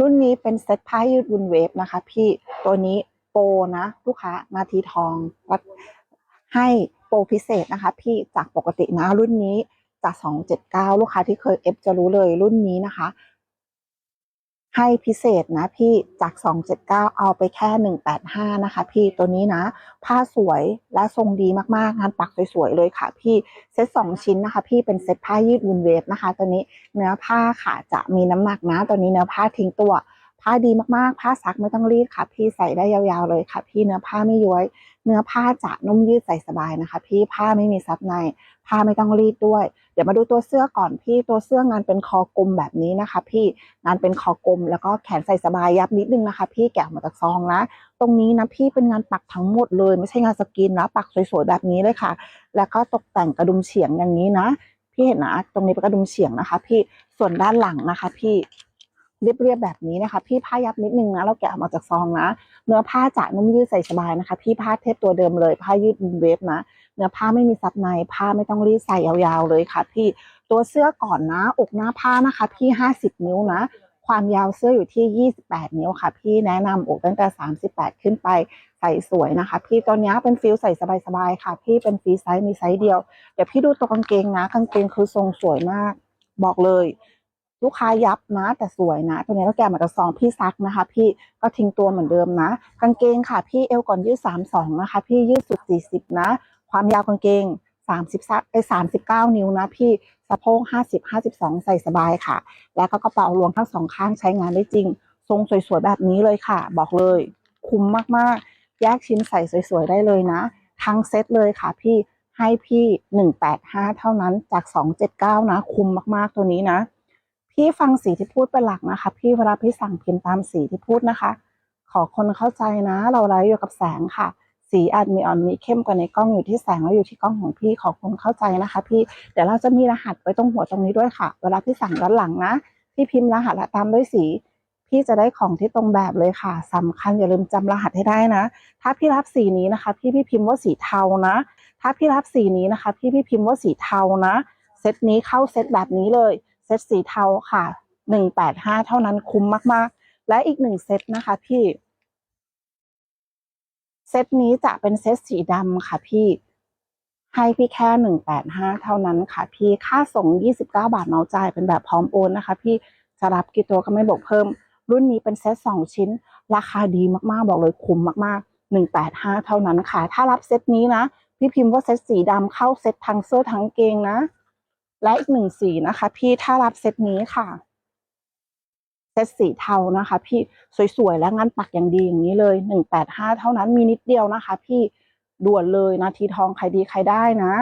รุ่นนี้เป็นเซ็ตผ้ายืดวุนเวฟนะคะ พี่ตัวนี้โปรนะ ลูกค้านาทีทองรับให้โปรพิเศษนะคะ พี่จากปกตินะรุ่นนี้จาก279 ลูกค้าที่เคยเอฟจะรู้เลยรุ่นนี้นะคะ ให้พิเศษนะพี่จาก 279 เอาไปแค่ 185 นะคะ พี่ตัวนี้นะ ผ้าสวยและทรงดีมากๆ งานปักสวยๆเลยค่ะ พี่เซตสองชิ้นนะคะ พี่เป็นเซตผ้ายืดวุนเวฟนะคะ ตัวนี้เนื้อผ้าค่ะจะมีน้ำหนักนะ ตัวนี้เนื้อผ้าทิ้งตัวผ้าดีมากๆ ผ้าซักไม่ต้องรีดค่ะ พี่ใส่ได้ยาวๆเลยค่ะ พี่เนื้อผ้าไม่ย้วย เนื้อผ้าจะนุ่มยืดใส่สบายนะคะ พี่ผ้าไม่มีซับใน ผ้าไม่ต้องรีดด้วย เดี๋ยวมาดูตัวเสื้อก่อนพี่ตัวเสื้องานเป็นคอกลมแบบนี้นะคะ พี่งานเป็นคอกลมแล้วก็แขนใส่สบายยับนิดนึงนะคะ พี่แกะมาจากซองนะตรงนี้นะพี่เป็นงานปักทั้งหมดเลย ไม่ใช่งานสกรีนนะปักสวยๆแบบนี้เลยค่ะ แล้วก็ตกแต่งกระดุมเฉียงอย่างนี้นะ พี่เห็นนะ ตรงนี้เป็นกระดุมเฉียงนะคะ พี่ส่วนด้านหลังนะคะ พี่ เรียบๆแบบนี้นะคะ พี่ผ้ายับนิดนึงนะ เราแกะออกมาจากซองนะ เนื้อผ้าจะนุ่มยืดใส่สบายนะคะ พี่ผ้าเทปตัวเดิมเลย ผ้ายืดเวฟนะ เนื้อผ้าไม่มีซับใน ผ้าไม่ต้องรีดใส่ยาวๆเลยค่ะ พี่ ตัวเสื้อก่อนนะ อกหน้าผ้านะคะ พี่ 50 นิ้วนะ ความยาวเสื้ออยู่ที่ 28 นิ้วค่ะ พี่แนะนำอกตั้งแต่ 38 ขึ้นไปใส่สวยนะคะ พี่ตัวนี้เป็นฟิลใส่สบายๆค่ะ พี่เป็นฟรีไซส์มีไซส์เดียว เดี๋ยวพี่ดูตัวกางเกงนะ กางเกงคือทรงสวยมาก บอกเลย ลูกค้ายับนะ แต่สวยนะ ตัวนี้เราแกะมาจากซองพี่ซักนะคะ พี่ก็ทิ้งตัวเหมือนเดิมนะ กางเกงค่ะ พี่เอวก่อนยืด32นะคะ พี่ยืดสุด40นะ ความยาวกางเกง30ไอ้39นิ้วนะ พี่สะโพก50 52ใส่สบายค่ะ แล้วก็กระเป๋ารวมทั้งสองข้างใช้งานได้จริง ทรงสวยๆแบบนี้เลยค่ะ บอกเลย คุ้มมากๆ แยกชิ้นใส่สวยๆได้เลยนะ ทั้งเซตเลยค่ะ พี่ให้พี่185เท่านั้นจาก279นะ คุ้มมากๆตัวนี้นะ พี่ฟังสีที่พูดเป็นหลักนะคะ พี่เวลาพี่สั่งพิมพ์ตามสีที่พูดนะคะ ขอคนเข้าใจนะ เราไลฟ์อยู่กับแสงค่ะ สีอาจมีอ่อนมีเข้มกว่าในกล้องอยู่ที่แสงแล้วอยู่ที่กล้องของพี่ขอคนเข้าใจนะคะ พี่เดี๋ยวเราจะมีรหัสไว้ตรงหัวตรงนี้ด้วยค่ะ เวลาพี่สั่งด้านหลังนะพี่พิมพ์รหัสและตามด้วยสีพี่จะได้ของที่ตรงแบบเลยค่ะสำคัญอย่าลืมจำรหัสให้ได้นะ ถ้าพี่รับสีนี้นะคะ พี่พี่พิมพ์ว่าสีเทานะ ถ้าพี่รับสีนี้นะคะ พี่พี่พิมพ์ว่าสีเทานะ เซตนี้เข้าเซตแบบนี้เลย เซตสีเทาค่ะหนึ่งแปดห้าเท่านั้นคุ้มมาก ๆ และอีกหนึ่งเซตนะคะพี่ เซตนี้จะเป็นเซตสีดำค่ะพี่ ให้พี่แค่หนึ่งแปดห้าเท่านั้นค่ะพี่ค่าส่งยี่สิบเก้าบาทเนาจ่ายเป็นแบบพร้อมโอนนะคะ พี่จะรับกี่ตัวก็ไม่บอกเพิ่ม รุ่นนี้เป็นเซตสองชิ้น ราคาดีมากๆบอกเลยคุ้มมากๆหนึ่งแปดห้าเท่านั้นค่ะ ถ้ารับเซตนี้นะพี่พิมพ์ว่าเซตสีดำเข้าเซตทั้งเสื้อทั้งเกงนะ และอีกหนึ่งสีนะคะ พี่ถ้ารับเซตนี้ค่ะ เซตสีเทานะคะ พี่สวยๆและงานปักอย่างดีอย่างนี้เลยหนึ่งแปดห้าเท่านั้นมีนิดเดียวนะคะ พี่ด่วนเลยนาทีทองใครดีใครได้นะ